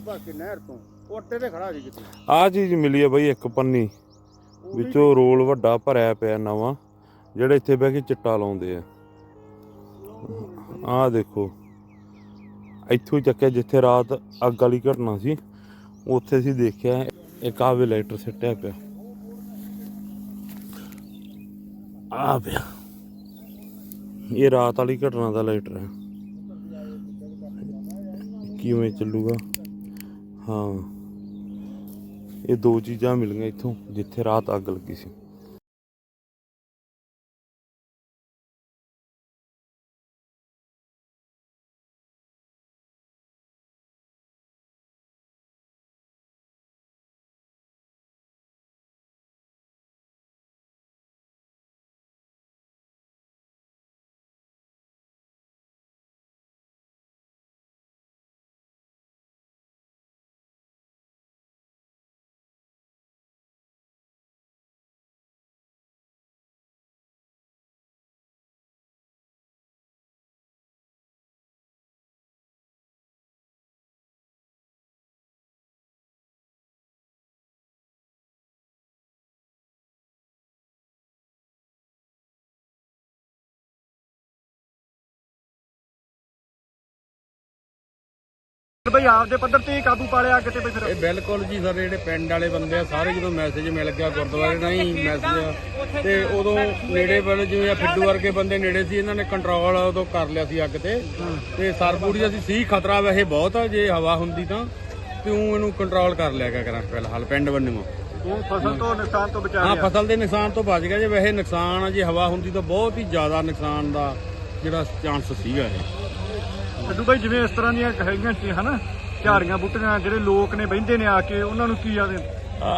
ਭਰ ਕੇ ਨਹਿਰ ਤੋਂ ਉਹ ਅੱਟੇ ਤੇ ਖੜਾ ਸੀ ਕਿਤੇ ਆ ਚੀਜ਼ ਮਿਲੀ ਹੈ ਬਈ ਇੱਕ ਪੰਨੀ। ਵਿੱਚੋਂ ਰੋਲ ਵੱਡਾ ਭਰਿਆ ਪਿਆ ਨਵਾਂ ਜਿਹੜੇ ਇੱਥੇ ਬਹਿ ਕੇ ਚਿੱਟਾ ਲਾਉਂਦੇ ਆ। ਆਹ ਦੇਖੋ। ਇੱਥੋਂ ਹੀ ਚੱਕਿਆ ਜਿੱਥੇ ਰਾਤ ਅੱਗ ਵਾਲੀ ਘਟਨਾ ਸੀ ਉੱਥੇ ਅਸੀਂ ਦੇਖਿਆ ਇੱਕ ਆਵੇ ਲਾਈਟਰ ਸਿੱਟਿਆ ਪਿਆ। ਆ ਪਿਆ। ਇਹ ਰਾਤ ਵਾਲੀ ਘਟਨਾ ਦਾ ਲਾਈਟਰ ਹੈ ਕਿਵੇਂ ਚੱਲੂਗਾ? ਹਾਂ। ਇਹ ਦੋ ਚੀਜ਼ਾਂ ਮਿਲੀਆਂ ਇੱਥੋਂ ਜਿੱਥੇ ਰਾਤ ਅੱਗ ਲੱਗੀ ਸੀ। ਬਈ ਆਪਦੇ ਪੱਧਰ ਤੇ ਹੀ ਕਾਬੂ ਪਾ ਲਿਆ ਕਿਤੇ ਬਈ ਫਿਰ। ਇਹ ਬਿਲਕੁਲ ਜੀ ਸਾਡੇ ਜਿਹੜੇ ਪਿੰਡ ਵਾਲੇ ਬੰਦੇ ਆ ਸਾਰੇ ਜਦੋਂ ਮੈਸੇਜ ਮਿਲ ਗਿਆ ਗੁਰਦੁਆਰੇ ਨਾਲ ਹੀ ਮੈਸੇਜ ਤੇ ਉਦੋਂ ਨੇੜੇ ਵਾਲੇ ਜਿਵੇਂ ਆ ਫਿੱਡੂ ਵਰਗੇ ਬੰਦੇ ਨੇੜੇ ਸੀ ਇਹਨਾਂ ਨੇ ਕੰਟਰੋਲ ਉਦੋਂ ਕਰ ਲਿਆ ਸੀ ਅੱਗ ਤੇ। ਤੇ ਸਰਪੂਰੀ ਅਸੀਂ ਸੀ ਖਤਰਾ ਵੈਸੇ ਬਹੁਤ ਆ ਜੇ ਹਵਾ ਹੁੰਦੀ ਤਾਂ। ਕਿਉਂ ਇਹਨੂੰ ਕੰਟਰੋਲ ਕਰ ਲਿਆ ਗਿਆ ਕਰਾਂ ਫਿਲਹਾਲ ਪਿੰਡ ਬੰਨਿਓ ਉਹ ਫਸਲ ਤੋਂ ਨੁਕਸਾਨ ਤੋਂ ਬਚਾ ਹਾਂ ਲਿਆ। ਫਸਲ ਦੇ ਨੁਕਸਾਨ ਤੋਂ ਬਚ ਗਿਆ ਜੇ ਵੈਸੇ ਨੁਕਸਾਨ ਆ ਜੇ ਹਵਾ ਹੁੰਦੀ ਤਾਂ ਬਹੁਤ ਹੀ ਜ਼ਿਆਦਾ ਨੁਕਸਾਨ ਦਾ ਜਿਹੜਾ ਚਾਂਸ ਸੀਗਾ ਇਹ। ਸਿੱਧੂ ਬਾਈ ਜਿਵੇਂ ਇਸ ਤਰ੍ਹਾਂ ਦੀਆਂ ਹੈਗੀਆਂ ਸੀ ਹਨਾ? ਝਾੜੀਆਂ ਬੂਟੀਆਂ ਜਿਹੜੇ ਲੋਕ ਨੇ ਬਹਿੰਦੇ ਨੇ ਆ ਕੇ ਉਹਨਾਂ ਨੂੰ ਕੀ ਆਦੇ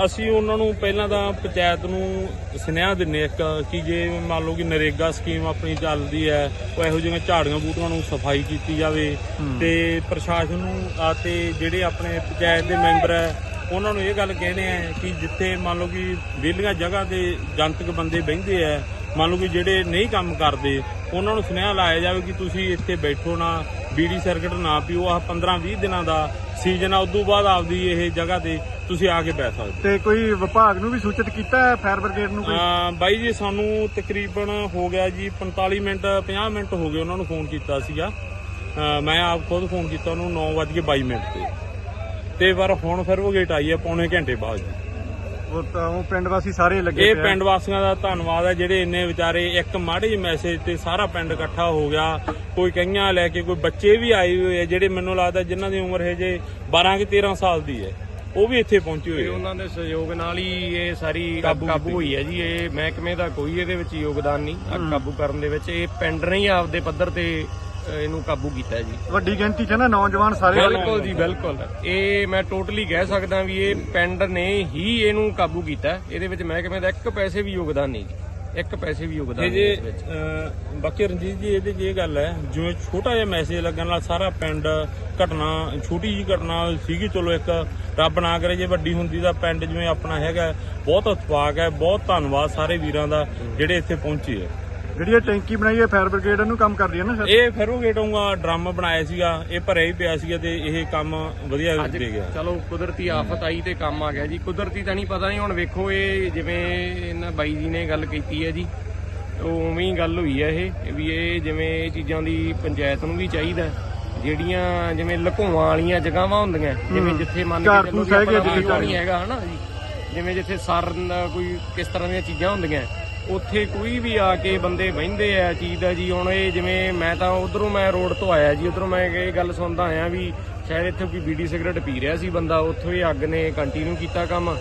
ਅਸੀਂ ਉਹਨਾਂ ਨੂੰ ਪਹਿਲਾਂ ਤਾਂ ਪੰਚਾਇਤ ਨੂੰ ਸੁਨੇਹਾ ਦਿੰਨੇ ਇੱਕ ਕਿ ਜੇ ਮੰਨ ਲਓ ਕਿ ਨਰੇਗਾ ਸਕੀਮ ਆਪਣੀ ਚੱਲਦੀ ਹੈ ਉਹ ਇਹੋ ਜਿਹੀਆਂ ਝਾੜੀਆਂ ਬੂਟੀਆਂ ਨੂੰ ਸਫ਼ਾਈ ਕੀਤੀ ਜਾਵੇ ਤੇ ਪ੍ਰਸ਼ਾਸਨ ਨੂੰ ਆ ਤੇ ਜਿਹੜੇ ਆਪਣੇ ਪੰਚਾਇਤ ਦੇ ਮੈਂਬਰ ਹੈ ਉਹਨਾਂ ਨੂੰ ਇਹ ਗੱਲ ਕਹਿੰਦੇ ਆ ਕਿ ਜਿੱਥੇ ਮੰਨ ਲਓ ਕਿ ਵਿਹਲੀਆਂ ਜਗ੍ਹਾ ਤੇ ਜਨਤਕ ਬੰਦੇ ਬਹਿੰਦੇ ਆ ਮੰਨ ਲਓ ਕਿ ਜਿਹੜੇ ਨਹੀਂ ਕੰਮ ਕਰਦੇ ਉਹਨਾਂ ਨੂੰ ਸੁਨੇਹਾ ਲਾਇਆ ਜਾਵੇ ਕਿ ਤੁਸੀਂ ਇੱਥੇ ਬੈਠੋ ਨਾ ਬੀੜੀ ਸਰਕਟ ਨਾ ਪੀਓ ਆਹ 15 20 ਦਿਨਾਂ ਦਾ ਸੀਜ਼ਨ ਆ ਉਦੋਂ ਬਾਅਦ ਆਪਦੀ ਇਹ ਜਗ੍ਹਾ ਤੇ ਤੁਸੀਂ ਆ ਕੇ ਬੈਠ ਸਕਦੇ। ਤੇ ਕੋਈ ਵਿਭਾਗ ਨੂੰ ਵੀ ਸੂਚਿਤ ਕੀਤਾ ਹੈ ਫਾਇਰ ਬ੍ਰਿਗੇਡ ਨੂੰ ਕੋਈ? ਅਮ ਬਾਈ ਜੀ ਸਾਨੂੰ ਤਕਰੀਬਨ ਹੋ ਗਿਆ ਜੀ 45 ਮਿੰਟ 50 ਮਿੰਟ ਹੋ ਗਏ ਉਹਨਾਂ ਨੂੰ ਫੋਨ ਕੀਤਾ ਸੀਗਾ। ਮੈਂ ਆਪ ਖੁਦ ਫੋਨ ਕੀਤਾ ਉਹਨੂੰ 9:22 ਮਿੰਟ ਤੇ। ਤੇ ਪਰ ਹੁਣ ਫਿਰ ਉਹ ਗੇਟ ਆਈ ਹੈ ਪੌਣੇ ਘੰਟੇ ਬਾਅਦ। ਜੀ ਉਹ ਤਾਂ ਉਹ ਪਿੰਡ ਵਾਸੀ ਸਾਰੇ ਲੱਗੇ ਇਹ ਪਏ ਆ। ਪਿੰਡ ਵਾਸੀਆਂ ਦਾ ਧੰਨਵਾਦ ਹੈ ਜਿਹੜੇ ਇੰਨੇ ਵਿਚਾਰੇ ਇੱਕ ਮਾੜੇ ਜਿਹੇ ਮੈਸੇਜ ਤੇ ਸਾਰਾ ਪਿੰਡ ਇਕੱਠਾ ਹੋ ਗਿਆ। ਕੋਈ ਕਈਆਂ ਲੈ ਕੇ ਕੋਈ ਬੱਚੇ ਵੀ ਆਏ ਹੋਏ ਆ ਜਿਹੜੇ ਮੈਨੂੰ ਲੱਗਦਾ ਜਿਨ੍ਹਾਂ ਦੀ ਉਮਰ ਹੈ ਜੇ 12 ਕਿ 13 ਸਾਲ ਦੀ ਹੈ ਉਹ ਵੀ ਇੱਥੇ ਪਹੁੰਚੇ ਹੋਏ ਤੇ ਆ। ਉਹਨਾਂ ਦੇ ਸਹਿਯੋਗ ਨਾਲ ਹੀ ਇਹ ਸਾਰੀ ਕਾਬੂ ਕਾਬੂ। ਹੋਈ ਹੈ ਜੀ ਇਹ ਮਹਿਕਮੇ ਦਾ ਕੋਈ ਇਹਦੇ ਵਿੱਚ ਯੋਗਦਾਨ ਨਹੀਂ ਅੱਗ ਕਾਬੂ ਕਰਨ ਦੇ ਵਿੱਚ ਇਹ ਪਿੰਡ ਨੇ ਹੀ ਆਪਦੇ ਪੱਧਰ ਤੇ ਅ, ਇਹਨੂੰ ਕਾਬੂ ਕੀਤਾ ਹੈ ਜੀ। ਵੱਡੀ ਗਿਣਤੀ 'ਚ ਨਾ ਨੌਜਵਾਨ ਸਾਰੇ ਬਿਲਕੁਲ ਜੀ ਬਿਲਕੁਲ। ਇਹ ਮੈਂ ਟੋਟਲੀ ਕਹਿ ਸਕਦਾ ਵੀ ਇਹ ਪਿੰਡ ਨੇ ਹੀ ਇਹਨੂੰ ਕਾਬੂ ਕੀਤਾ। ਹੈ। ਇਹਦੇ ਵਿੱਚ ਮਹਿਕਮੇ ਦਾ ਇੱਕ ਪੈਸੇ ਵੀ ਯੋਗਦਾਨ ਨਹੀਂ ਜੀ। ਇੱਕ ਪੈਸੇ ਵੀ ਯੋਗਦਾਨ ਨਹੀਂ ਇਸ ਵਿੱਚ। ਅਹ, ਬਾਕੀ ਰਣਜੀਤ ਜੀ ਇਹਦੇ 'ਚ ਇਹ ਗੱਲ ਹੈ ਜਿਵੇਂ ਛੋਟਾ ਜਿਹਾ ਮੈਸੇਜ ਲੱਗਣ ਨਾਲ ਸਾਰਾ ਪਿੰਡ ਘਟਨਾ ਛੋਟੀ ਜੀ ਘਟਨਾ ਸੀਗੀ ਚਲੋ ਇੱਕ ਰੱਬ ਨਾ ਕਰੇ ਜੇ ਵੱਡੀ ਹੁੰਦੀ ਤਾਂ ਪਿੰਡ ਜਿਵੇਂ ਆਪਣਾ ਹੈਗਾ ਬਹੁਤ ਇਤਫਾਕ ਹੈ ਬਹੁਤ ਧੰਨਵਾਦ ਸਾਰੇ ਵੀਰਾਂ ਦਾ ਜਿਹੜੇ ਇੱਥੇ ਪਹੁੰਚੇ ਆ ਜਿਹੜੀ ਇਹ ਟੈਂਕੀ ਬਣਾਈ ਹੈ ਫਾਇਰ ਬ੍ਰਿਗੇਡ ਇਹਨੂੰ ਕੰਮ ਕਰਦੀ ਹੈ ਨਾ ਸਰ? ਇਹ ਫੈਰੋਗੇਟੋਂਗਾ ਡਰਮ ਬਣਾਇਆ ਸੀਗਾ ਇਹ ਭਰਿਆ ਹੀ ਪਿਆ ਸੀਗਾ ਤੇ ਇਹ ਕੰਮ ਵਧੀਆ ਦੇ ਗਿਆ। ਚਲੋ ਕੁਦਰਤੀ ਆਫਤ ਆਈ ਤੇ ਕੰਮ ਆ ਗਿਆ ਜੀ। ਕੁਦਰਤੀ ਤਾਂ ਨਹੀਂ ਪਤਾ ਨਹੀਂ ਹੁਣ ਵੇਖੋ ਇਹ ਜਿਵੇਂ ਇਹਨਾਂ ਬਾਈ ਜੀ ਨੇ ਗੱਲ ਕੀਤੀ ਹੈ ਜੀ ਉਹ ਉਵੇਂ ਹੀ ਗੱਲ ਹੋਈ ਹੈ ਇਹ ਵੀ ਇਹ ਜਿਵੇਂ ਇਹ ਚੀਜ਼ਾਂ ਦੀ ਪੰਚਾਇਤ ਨੂੰ ਵੀ ਚਾਹੀਦਾ। ਜਿਹੜੀਆਂ ਜਿਵੇਂ ਲੁਕਾਉਣ ਵਾਲੀਆਂ ਜਗ੍ਹਾਵਾਂ ਹੁੰਦੀਆਂ ਜਿਵੇਂ ਜਿੱਥੇ ਮੰਨ ਕੇ ਚੱਲੋ ਹੈਗੇ ਆਪਣਾ ਨਹੀਂ ਹੈਗਾ ਹਨਾ ਜੀ। ਜਿਵੇਂ ਜਿੱਥੇ ਸਰ ਕੋਈ ਕਿਸ ਤਰ੍ਹਾਂ ਦੀਆਂ ਚੀਜ਼ਾਂ ਹੁੰਦੀਆਂ ਉੱਥੇ ਕੋਈ ਵੀ ਆ ਕੇ ਬੰਦੇ ਬਹਿੰਦੇ ਆ ਚੀਜ਼ ਦਾ ਜੀ ਹੁਣ ਇਹ ਜਿਵੇਂ ਮੈਂ ਤਾਂ ਉਧਰੋਂ ਮੈਂ ਰੋਡ ਤੋਂ ਆਇਆ ਜੀ ਉਧਰੋਂ ਮੈਂ ਇਹ ਗੱਲ ਸੁਣਦਾ ਆਇਆ ਵੀ ਸ਼ਾਇਦ ਇੱਥੇ ਕੋਈ ਬੀੜੀ ਸਿਗਰਟ ਪੀ ਰਿਹਾ ਸੀ ਬੰਦਾ ਉੱਥੋਂ ਹੀ ਅੱਗ ਨੇ ਕੰਟੀਨਿਊ ਕੀਤਾ ਕੰਮ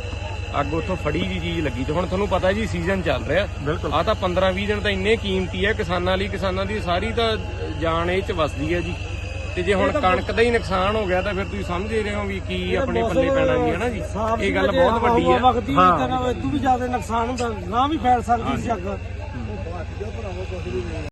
ਅੱਗ ਉੱਥੋਂ ਫੜੀ ਦੀ ਚੀਜ਼ ਲੱਗੀ ਤੇ ਹੁਣ ਤੁਹਾਨੂੰ ਪਤਾ ਜੀ ਸੀਜ਼ਨ ਚੱਲ ਰਿਹਾ। ਆ ਤਾਂ 15 20 ਦਿਨ ਤਾਂ ਇੰਨੇ ਕੀਮਤੀ ਹੈ ਕਿਸਾਨਾਂ ਲਈ ਕਿਸਾਨਾਂ ਦੀ ਸਾਰੀ ਤਾਂ ਜਾਨ ਇਹ ਚ ਵਸਦੀ ਹੈ ਜੀ। ਤੇ ਜੇ ਹੁਣ ਕਣਕ ਦਾ ਹੀ ਨੁਕਸਾਨ ਹੋ ਗਿਆ ਤਾਂ ਫਿਰ ਤੁਸੀਂ ਸਮਝ ਹੀ ਰਹੇ ਹੋ ਵੀ ਕੀ ਆਪਣੇ ਪੱਲੇ ਪੈਣਾ ਜੀ? ਹੈ ਨਾ ਜੀ ਇਹ ਗੱਲ ਬਹੁਤ ਵੱਡੀ ਹੈ। ਵਗਦੀ ਹਾਂ। ਹਾਂ ਤੂੰ ਵੀ ਜ਼ਿਆਦਾ ਨੁਕਸਾਨ ਹੁੰਦਾ ਨਾ ਵੀ ਫੈਲ ਸਕਦੀ ਸੀ ਅੱਗ